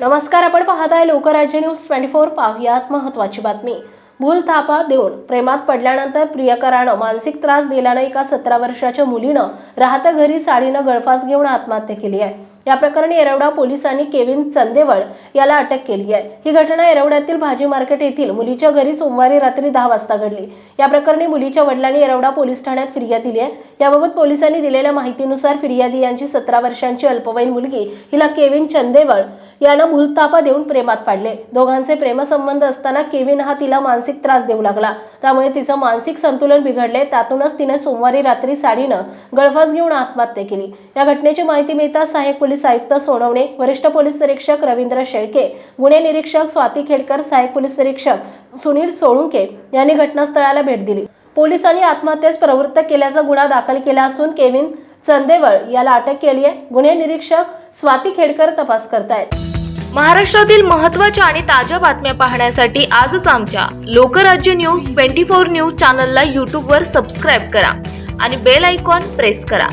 नमस्कार आपण पाहत आहे लोकराज्य न्यूज ट्वेंटी फोर पाहुयात महत्वाची बातमी. भूल थापा देऊन प्रेमात पडल्यानंतर प्रियकरानं मानसिक त्रास दिल्यानं एका सतरा वर्षाच्या मुलीनं? राहत्या घरी साडीनं गळफास घेऊन आत्महत्या केली आहे. या प्रकरणी येरवडा पोलिसांनी केविन चंदेवळ याला अटक केली आहे. ही घटना येरवड्यातील भाजी मार्केट येथील मुलीच्या घरी सोमवारी रात्री दहा वाजता घडली. या प्रकरणी मुलीच्या वडिलांनी येरवडा पोलीस ठाण्यात फिर्याद दिली आहे. याबाबत पोलिसांनी दिलेल्या माहितीनुसार फिर्यादी यांची सतरा वर्षांची अल्पवयीन मुलगी हिला केविन चंदेवळ यानं भूलतापा देऊन प्रेमात पाडले. दोघांचे प्रेमसंबंध असताना केविन हा तिला मानसिक त्रास देऊ लागला. त्यामुळे तिचं मानसिक संतुलन बिघडले. त्यातूनच तिने सोमवारी रात्री साडीनं गळफास घेऊन आत्महत्या केली. या घटनेची माहिती मिळताच सहाय्यक पोलीस आयुक्त सोनवणे वरिष्ठ पोलीस निरीक्षक रवींद्र शेळके गुन्हे निरीक्षक स्वाती खेडकर सहाय्यक पोलीस निरीक्षक सुनील सोळुंके यांनी घटनास्थळाला भेट दिली. पोलिसांनी आत्महत्येस प्रवृत्त केल्याचा गुन्हा दाखल केला असून केविन चंदेवळ याला अटक केली आहे. गुन्हे निरीक्षक स्वाती खेडकर तपास करतायत. महाराष्ट्रातील महत्त्वाच्या आणि ताज्या बातम्या पाहण्यासाठी आजच आमच्या Lokrajya news twenty four news चॅनलला यूट्यूबवर सबस्क्राईब करा आणि बेल आयकॉन प्रेस करा.